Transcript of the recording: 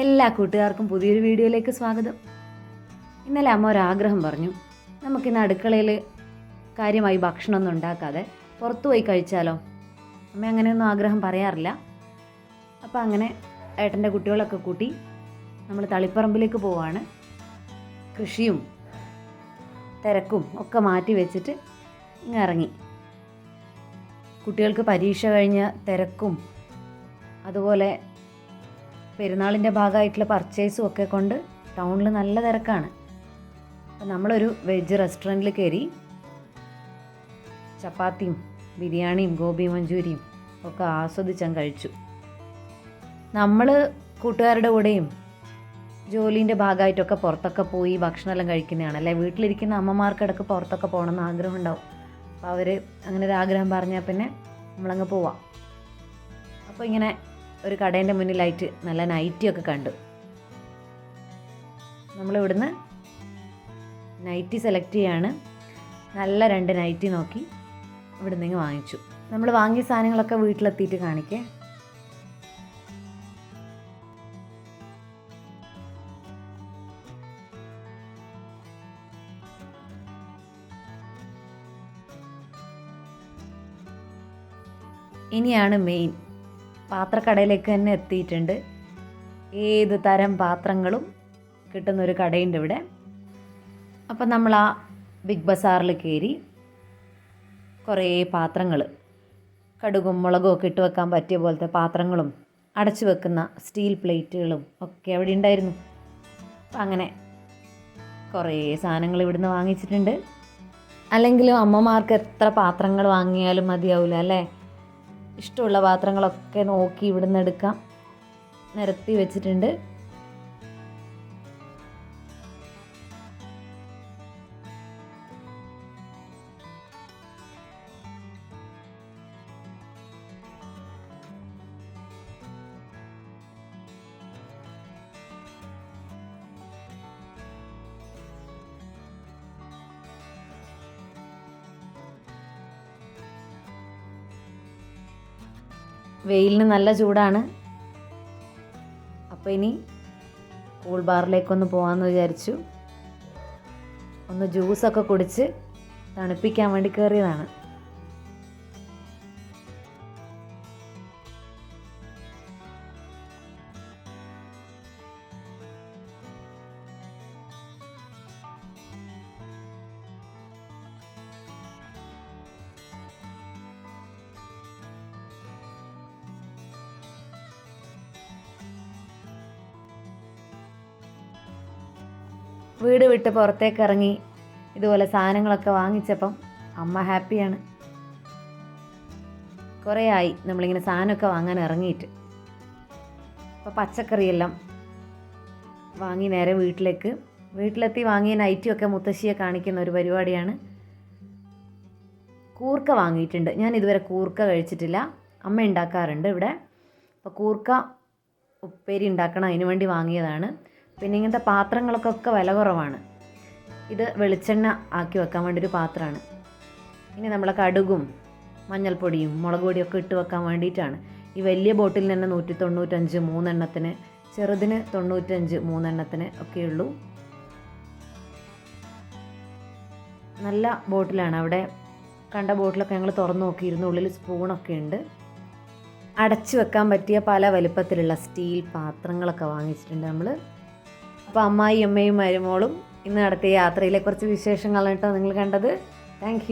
എല്ലാ കൂട്ടുകാർക്കും പുതിയൊരു വീഡിയോയിലേക്ക് സ്വാഗതം. ഇന്നലെ അമ്മ ഒരാഗ്രഹം പറഞ്ഞു. നമുക്കിന്ന് അടുക്കളയിൽ കാര്യമായി ഭക്ഷണമൊന്നും ഉണ്ടാക്കാതെ പുറത്തു പോയി കഴിച്ചാലോ? അമ്മ അങ്ങനെയൊന്നും ആഗ്രഹം പറയാറില്ല. അപ്പോൾ അങ്ങനെ ഏട്ടന്റെ കുട്ടികളൊക്കെ കൂട്ടി നമ്മൾ തളിപ്പറമ്പിലേക്ക് പോവാണ്. കൃഷിയും തിരക്കും ഒക്കെ മാറ്റി വെച്ചിട്ട് ഇങ്ങ് ഇറങ്ങി. കുട്ടികൾക്ക് പരീക്ഷ കഴിഞ്ഞ തിരക്കും അതുപോലെ പെരുന്നാളിന്റെ ഭാഗമായിട്ടുള്ള പർച്ചേസും ഒക്കെ കൊണ്ട് ടൗണിൽ നല്ല തിരക്കാണ്. അപ്പം നമ്മളൊരു വെജ് റെസ്റ്റോറന്റിൽ കയറി ചപ്പാത്തിയും ബിരിയാണിയും ഗോബി മഞ്ചൂരിയും ഒക്കെ ആസ്വദിച്ചാൻ കഴിച്ചു. നമ്മൾ കൂട്ടുകാരുടെ കൂടെയും ജോലീന്റെ ഭാഗമായിട്ടൊക്കെ പുറത്തൊക്കെ പോയി ഭക്ഷണമെല്ലാം കഴിക്കുന്നതാണ്. അല്ലെ? വീട്ടിലിരിക്കുന്ന അമ്മമാർക്കിടക്ക് പുറത്തൊക്കെ പോകണമെന്ന് ആഗ്രഹം ഉണ്ടാവും. അപ്പോൾ അവർ അങ്ങനെ ഒരു ആഗ്രഹം പറഞ്ഞാൽ പിന്നെ നമ്മളങ്ങ് പോവാം. അപ്പോൾ ഇങ്ങനെ ഒരു കടേന്റെ മുന്നിലായിട്ട് നല്ല നൈറ്റിയൊക്കെ കണ്ടു. നമ്മളിവിടുന്ന് നൈറ്റി സെലക്ട് ചെയ്യാണ്. നല്ല രണ്ട് നൈറ്റി നോക്കി ഇവിടെ നിന്ന് വാങ്ങിച്ചു. നമ്മൾ വാങ്ങിയ സാധനങ്ങളൊക്കെ വീട്ടിലെത്തിയിട്ട് കാണിക്കേ. ഇനിയാണ് മെയിൻ പാത്രക്കടയിലേക്ക് തന്നെ എത്തിയിട്ടുണ്ട്. ഏത് തരം പാത്രങ്ങളും കിട്ടുന്ന ഒരു കടയുണ്ട് ഇവിടെ. അപ്പം നമ്മൾ ആ ബിഗ് ബസാറിൽ കയറി കുറേ പാത്രങ്ങൾ കടുകും മുളകും ഒക്കെ ഇട്ട് വെക്കാൻ പറ്റിയ പോലത്തെ പാത്രങ്ങളും അടച്ചു വെക്കുന്ന സ്റ്റീൽ പ്ലേറ്റുകളും ഒക്കെ അവിടെ ഉണ്ടായിരുന്നു. അപ്പം അങ്ങനെ കുറേ സാധനങ്ങൾ ഇവിടുന്ന് വാങ്ങിച്ചിട്ടുണ്ട്. അല്ലെങ്കിലും അമ്മമാർക്ക് എത്ര പാത്രങ്ങൾ വാങ്ങിയാലും മതിയാവില്ല അല്ലേ? ഇഷ്ടമുള്ള പാത്രങ്ങളൊക്കെ നോക്കി ഇവിടുന്ന് എടുക്കാം. നിരത്തി വെച്ചിട്ടുണ്ട്. വെയിലിന് നല്ല ചൂടാണ്. അപ്പോൾ ഇനി കൂൾ ബാറിലേക്കൊന്ന് പോകാമെന്ന് വിചാരിച്ചു. ഒന്ന് ജ്യൂസൊക്കെ കുടിച്ച് തണുപ്പിക്കാൻ വേണ്ടി കയറിയതാണ് വീട് വിട്ട് പുറത്തേക്ക് ഇറങ്ങി ഇതുപോലെ സാധനങ്ങളൊക്കെ വാങ്ങിച്ചപ്പം അമ്മ ഹാപ്പിയാണ്. കുറേ ആയി നമ്മളിങ്ങനെ സാധനമൊക്കെ വാങ്ങാൻ ഇറങ്ങിയിട്ട്. അപ്പോൾ പച്ചക്കറിയെല്ലാം വാങ്ങി നേരെ വീട്ടിലേക്ക്. വീട്ടിലെത്തി വാങ്ങിയ നൈറ്റിയൊക്കെ മുത്തശ്ശിയെ കാണിക്കുന്ന ഒരു പരിപാടിയാണ്. കൂർക്ക വാങ്ങിയിട്ടുണ്ട്. ഞാൻ ഇതുവരെ കൂർക്ക കഴിച്ചിട്ടില്ല. അമ്മ ഉണ്ടാക്കാറുണ്ട് ഇവിടെ. അപ്പോൾ കൂർക്ക ഉപ്പേരി ഉണ്ടാക്കണം അതിനു വേണ്ടി വാങ്ങിയതാണ്. പിന്നെ ഇങ്ങനത്തെ പാത്രങ്ങൾക്കൊക്കെ വില കുറവാണ്. ഇത് വെളിച്ചെണ്ണ ആക്കി വെക്കാൻ വേണ്ടി ഒരു പാത്രമാണ്. ഇനി നമ്മളെ കടുകും മഞ്ഞൾപ്പൊടിയും മുളക് പൊടിയും ഒക്കെ ഇട്ട് വെക്കാൻ വേണ്ടിയിട്ടാണ്. ഈ വലിയ ബോട്ടിൽ തന്നെ നൂറ്റി തൊണ്ണൂറ്റഞ്ച് മൂന്നെണ്ണത്തിന് ചെറുതിന് തൊണ്ണൂറ്റഞ്ച് മൂന്നെണ്ണത്തിന് ഒക്കെയുള്ളൂ. നല്ല ബോട്ടിലാണ്. അവിടെ കണ്ട ബോട്ടിലൊക്കെ ഞങ്ങൾ തുറന്നു നോക്കിയിരുന്നു. ഉള്ളിൽ സ്പൂണൊക്കെ ഉണ്ട്. അടച്ചു വെക്കാൻ പറ്റിയ പല വലിപ്പത്തിലുള്ള സ്റ്റീൽ പാത്രങ്ങളൊക്കെ വാങ്ങിച്ചിട്ടുണ്ട് നമ്മൾ അപ്പോൾ അമ്മായി അമ്മയും മരുമോളും ഇന്ന് നടത്തിയ യാത്രയിലെ കുറച്ച് വിശേഷങ്ങളാണ് കേട്ടോ നിങ്ങൾ കണ്ടത്. താങ്ക്